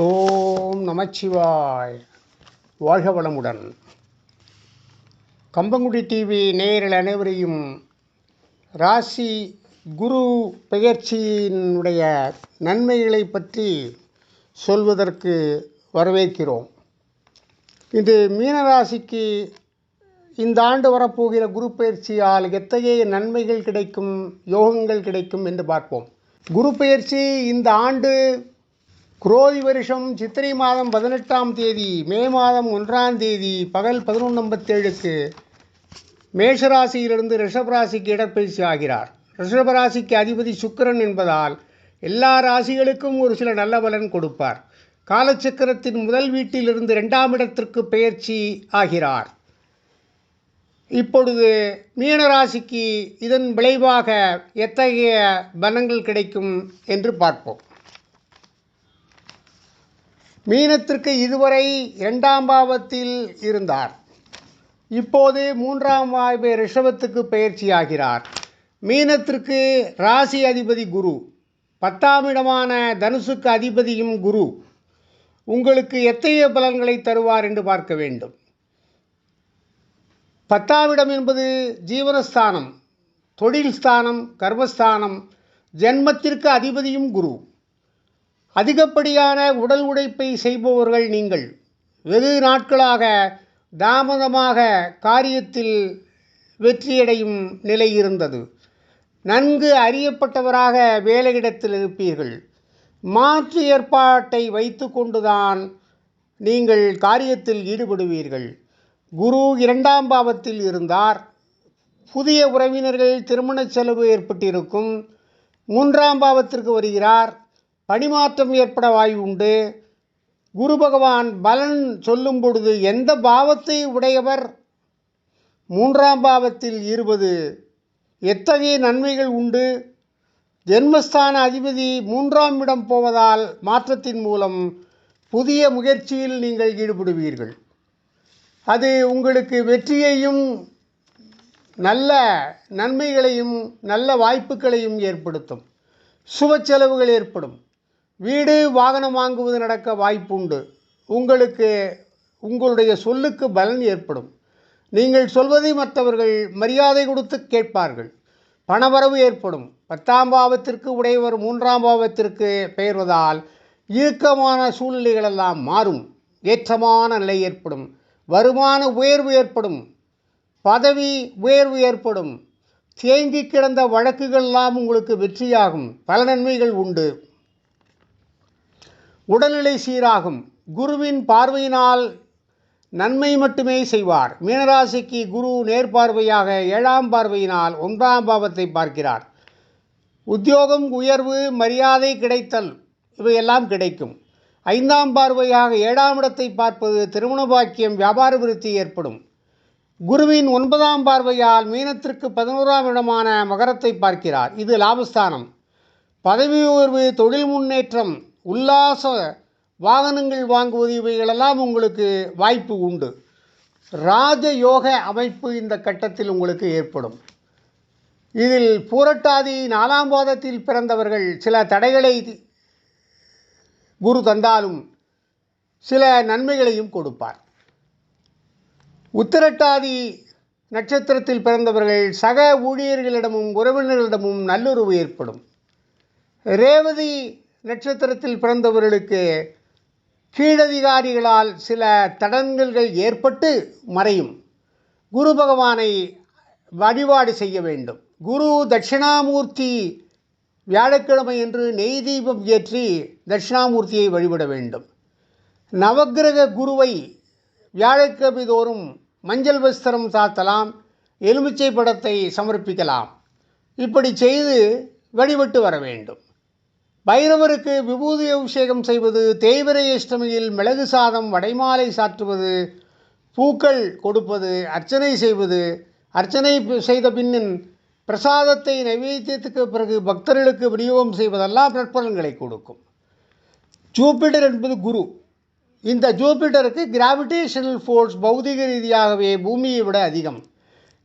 ஓம் நமச்சிவாய். வாழ்க வளமுடன். கம்பங்குடி டிவி நேரில் அனைவரையும் ராசி குரு பெயர்ச்சியினுடைய நன்மைகளை பற்றி சொல்வதற்கு வரவேற்கிறோம். இது மீனராசிக்கு இந்த ஆண்டு வரப்போகிற குரு பயிற்சியால் எத்தகைய நன்மைகள் கிடைக்கும் யோகங்கள் கிடைக்கும் என்று பார்ப்போம். குரு பயிற்சி இந்த ஆண்டு குரோதி வருஷம் சித்திரை மாதம் பதினெட்டாம் தேதி மே மாதம் ஒன்றாம் தேதி பகல் பதினொன்று ஐம்பத்தேழுக்கு மேஷராசியிலிருந்து ரிஷபராசிக்கு இடப்பயிற்சி ஆகிறார். ரிஷபராசிக்கு அதிபதி சுக்கிரன் என்பதால் எல்லா ராசிகளுக்கும் ஒரு சில நல்ல பலன் கொடுப்பார். காலச்சக்கரத்தின் முதல் வீட்டிலிருந்து இரண்டாம் இடத்திற்கு பெயர்ச்சி ஆகிறார். இப்பொழுது மீனராசிக்கு இதன் விளைவாக எத்தகைய பலன்கள் கிடைக்கும் என்று பார்ப்போம். மீனத்திற்கு இதுவரை இரண்டாம் பாவத்தில் இருந்தார். இப்போது மூன்றாம் வாய்ப்பு ரிஷபத்துக்கு பயிற்சியாகிறார். மீனத்திற்கு ராசி அதிபதி குரு பத்தாம் இடமான தனுசுக்கு அதிபதியும் குரு உங்களுக்கு எத்தகைய பலன்களை தருவார் என்று பார்க்க வேண்டும். பத்தாம் இடம் என்பது ஜீவனஸ்தானம் தொழில் ஸ்தானம் கர்மஸ்தானம் ஜென்மத்திற்கு அதிபதியும் குரு. அதிகப்படியான உடல் உழைப்பை செய்பவர்கள் நீங்கள். வெகு நாட்களாக தாமதமாக காரியத்தில் வெற்றியடையும் நிலை இருந்தது. நன்கு அறியப்பட்டவராக வேலையிடத்தில் இருப்பீர்கள். மாற்று ஏற்பாட்டை வைத்து கொண்டுதான் நீங்கள் காரியத்தில் ஈடுபடுவீர்கள். குரு இரண்டாம் பாவத்தில் இருந்தார். புதிய உறவினர்கள் திருமண செலவு ஏற்பட்டிருக்கும். மூன்றாம் பாவத்திற்கு வருகிறார். பணிமாற்றம் ஏற்பட வாய்வு உண்டு குரு பகவான் பலன் சொல்லும் பொழுது எந்த பாவத்தை உடையவர்? மூன்றாம் பாவத்தில் இருபது. எத்தகைய நன்மைகள் உண்டு? ஜென்மஸ்தான அதிபதி மூன்றாம் இடம் போவதால் மாற்றத்தின் மூலம் புதிய முயற்சியில் நீங்கள் ஈடுபடுவீர்கள். அது உங்களுக்கு வெற்றியையும் நல்ல நன்மைகளையும் நல்ல வாய்ப்புகளையும் ஏற்படுத்தும். சுப செலவுகள் ஏற்படும். வீடு வாகனம் வாங்குவது நடக்க வாய்ப்புண்டு. உங்களுக்கு உங்களுடைய சொல்லுக்கு பலன் ஏற்படும். நீங்கள் சொல்வதை மற்றவர்கள் மரியாதை கொடுத்து கேட்பார்கள். பணவரவு ஏற்படும். பத்தாம் பாவத்திற்கு உடையவர் மூன்றாம் பாவத்திற்கு பெயர்வதால் இறுக்கமான சூழ்நிலைகளெல்லாம் மாறும். ஏற்றமான நிலை ஏற்படும். வருமான உயர்வு ஏற்படும். பதவி உயர்வு ஏற்படும். தேங்கி கிடந்த வழக்குகள்லாம் உங்களுக்கு வெற்றியாகும். பல நன்மைகள் உண்டு. உடல்நிலை சீராகும். குருவின் பார்வையினால் நன்மை மட்டுமே செய்வார். மீனராசிக்கு குரு நேர்பார்வையாக ஏழாம் பார்வையினால் ஒன்றாம் பாவத்தை பார்க்கிறார். உத்தியோகம் உயர்வு மரியாதை கிடைத்தல் இவையெல்லாம் கிடைக்கும். ஐந்தாம் பார்வையாக ஏழாம் இடத்தை பார்ப்பது திருமண பாக்கியம் வியாபார விருத்தி ஏற்படும். குருவின் ஒன்பதாம் பார்வையால் மீனத்திற்கு பதினோராம் இடமான மகரத்தை பார்க்கிறார். இது லாபஸ்தானம். பதவி உயர்வு தொழில் முன்னேற்றம் உல்லாச வாகனங்கள் வாங்குவது இவைகளெல்லாம் உங்களுக்கு வாய்ப்பு உண்டு. ராஜயோக அமைப்பு இந்த கட்டத்தில் உங்களுக்கு ஏற்படும். இதில் பூரட்டாதி நாலாம் பாதத்தில் பிறந்தவர்கள் சில தடைகளை குரு தந்தாலும் சில நன்மைகளையும் கொடுப்பார். உத்திரட்டாதி நட்சத்திரத்தில் பிறந்தவர்கள் சக ஊழியர்களிடமும் உறவினர்களிடமும் நல்லுறவு ஏற்படும். ரேவதி நட்சத்திரத்தில் பிறந்தவர்களுக்கு கீழதிகாரிகளால் சில தடங்கல்கள் ஏற்பட்டு மறையும். குரு பகவானை வழிபாடு செய்ய வேண்டும். குரு தட்சிணாமூர்த்தி வியாழக்கிழமை என்று நெய் தீபம் ஏற்றி தட்சிணாமூர்த்தியை வழிபட வேண்டும். நவக்கிரக குருவை வியாழக்கிழமை தோறும் மஞ்சள் வஸ்திரம் சாத்தலாம் எலுமிச்சை படத்தை சமர்ப்பிக்கலாம். இப்படி செய்து வழிபட்டு வர வேண்டும். பைரவருக்கு விபூதி அபிஷேகம் செய்வது தேய்பிரை அஷ்டமியில் மிளகு சாதம் வடைமாலை சாற்றுவது பூக்கள் கொடுப்பது அர்ச்சனை செய்வது அர்ச்சனை செய்த பின்னின் பிரசாதத்தை நைவேத்தியத்துக்கு பிறகு பக்தர்களுக்கு விநியோகம் செய்வதெல்லாம் நற்பலன்களை கொடுக்கும். ஜூபிட்டர் என்பது குரு. இந்த ஜூபிட்டருக்கு கிராவிடேஷனல் ஃபோர்ஸ் பௌதிக ரீதியாகவே பூமியை விட அதிகம்.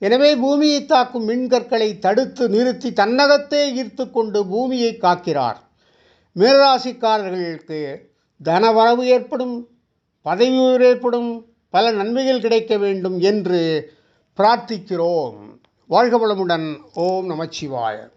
எனவே பூமியை தாக்கும் மின்கற்களை தடுத்து நிறுத்தி தன்னகத்தே ஈர்த்து கொண்டு பூமியை காக்கிறார். மீனராசிக்காரர்களுக்கு தனவரவு ஏற்படும் பதவி உயர்வு ஏற்படும் பல நன்மைகள் கிடைக்க வேண்டும் என்று பிரார்த்திக்கிறோம். வாழ்க வளமுடன். ஓம் நமச்சிவாய